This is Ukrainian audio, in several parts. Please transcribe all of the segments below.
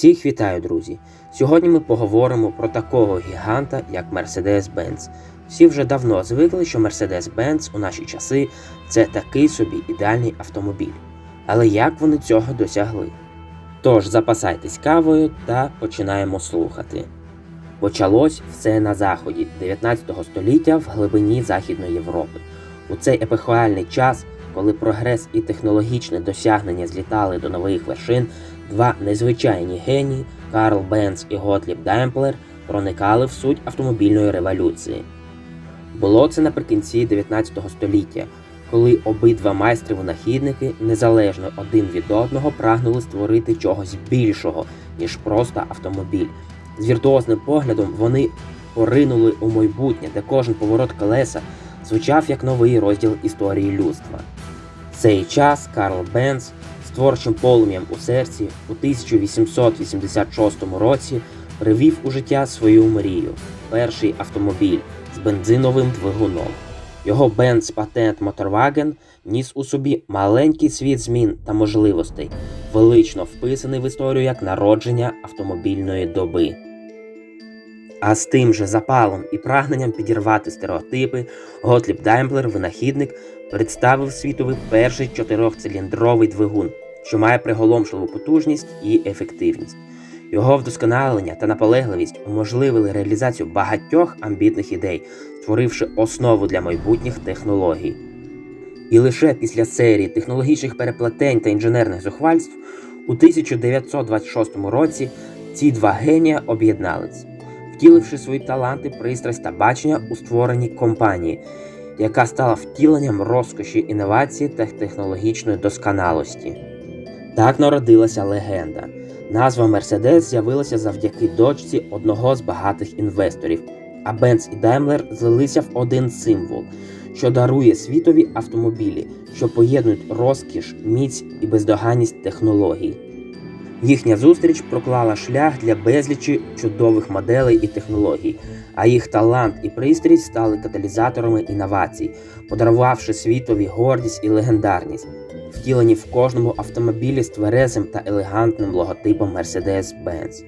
Всіх вітаю, друзі! Сьогодні ми поговоримо про такого гіганта, як Mercedes-Benz. Всі вже давно звикли, що Mercedes-Benz у наші часи це такий собі ідеальний автомобіль. Але як вони цього досягли? Тож запасайтесь кавою та починаємо слухати. Почалось все на заході 19 століття в глибині Західної Європи. У цей епохуальний час, коли прогрес і технологічне досягнення злітали до нових вершин, два незвичайні генії Карл Бенц і Готліб Демплер проникали в суть автомобільної революції. Було це наприкінці 19 століття, коли обидва майстри-винахідники незалежно один від одного прагнули створити чогось більшого, ніж просто автомобіль. З віртуозним поглядом вони поринули у майбутнє, де кожен поворот колеса звучав як новий розділ історії людства. В цей час Карл Бенц творчим полум'ям у серці у 1886 році привів у життя свою мрію перший автомобіль з бензиновим двигуном. Його Benz патент Motorwagen ніс у собі маленький світ змін та можливостей, велично вписаний в історію як народження автомобільної доби. А з тим же запалом і прагненням підірвати стереотипи, Готліб Даймплер, винахідник, представив світовий перший чотирьохциліндровий двигун, що має приголомшливу потужність і ефективність. Його вдосконалення та наполегливість уможливили реалізацію багатьох амбітних ідей, створивши основу для майбутніх технологій. І лише після серії технологічних переплетень та інженерних зухвальств у 1926 році ці два генія об'єднались, втіливши свої таланти, пристрасть та бачення у створенні компанії, яка стала втіленням розкоші інновації та технологічної досконалості. Так народилася легенда. Назва Mercedes з'явилася завдяки дочці одного з багатих інвесторів, а Benz і Daimler злилися в один символ, що дарує світові автомобілі, що поєднують розкіш, міць і бездоганність технологій. Їхня зустріч проклала шлях для безлічі чудових моделей і технологій, а їх талант і пристрість стали каталізаторами інновацій, подарувавши світові гордість і легендарність, втілені в кожному автомобілі з тверезим та елегантним логотипом Mercedes-Benz.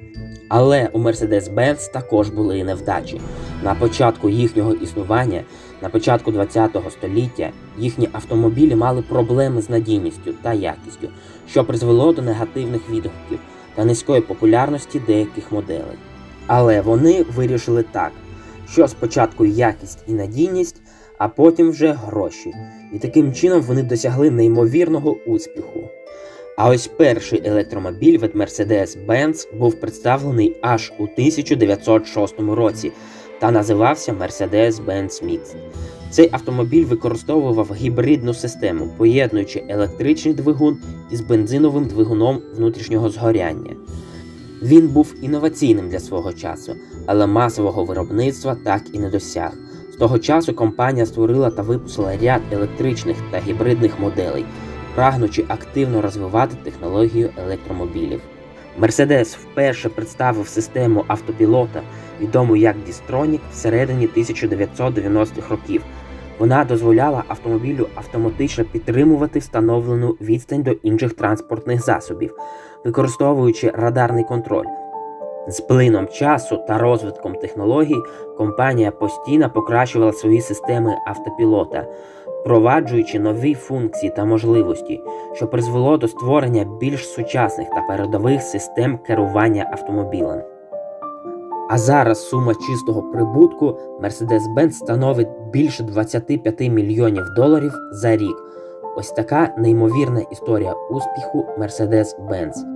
Але у Mercedes-Benz також були і невдачі. На початку їхнього існування, на початку ХХ століття, їхні автомобілі мали проблеми з надійністю та якістю, що призвело до негативних відгуків та низької популярності деяких моделей. Але вони вирішили так, що спочатку якість і надійність, а потім вже гроші. І таким чином вони досягли неймовірного успіху. А ось перший електромобіль від Mercedes-Benz був представлений аж у 1906 році та називався Mercedes-Benz Mix. Цей автомобіль використовував гібридну систему, поєднуючи електричний двигун із бензиновим двигуном внутрішнього згоряння. Він був інноваційним для свого часу, але масового виробництва так і не досяг. З того часу компанія створила та випустила ряд електричних та гібридних моделей, прагнучи активно розвивати технологію електромобілів. Мерседес вперше представив систему автопілота, відому як Distronic, всередині 1990-х років. Вона дозволяла автомобілю автоматично підтримувати встановлену відстань до інших транспортних засобів, використовуючи радарний контроль. З плином часу та розвитком технологій компанія постійно покращувала свої системи автопілота, впроваджуючи нові функції та можливості, що призвело до створення більш сучасних та передових систем керування автомобілем. А зараз сума чистого прибутку Mercedes-Benz становить більше 25 мільйонів доларів за рік. Ось така неймовірна історія успіху Mercedes-Benz.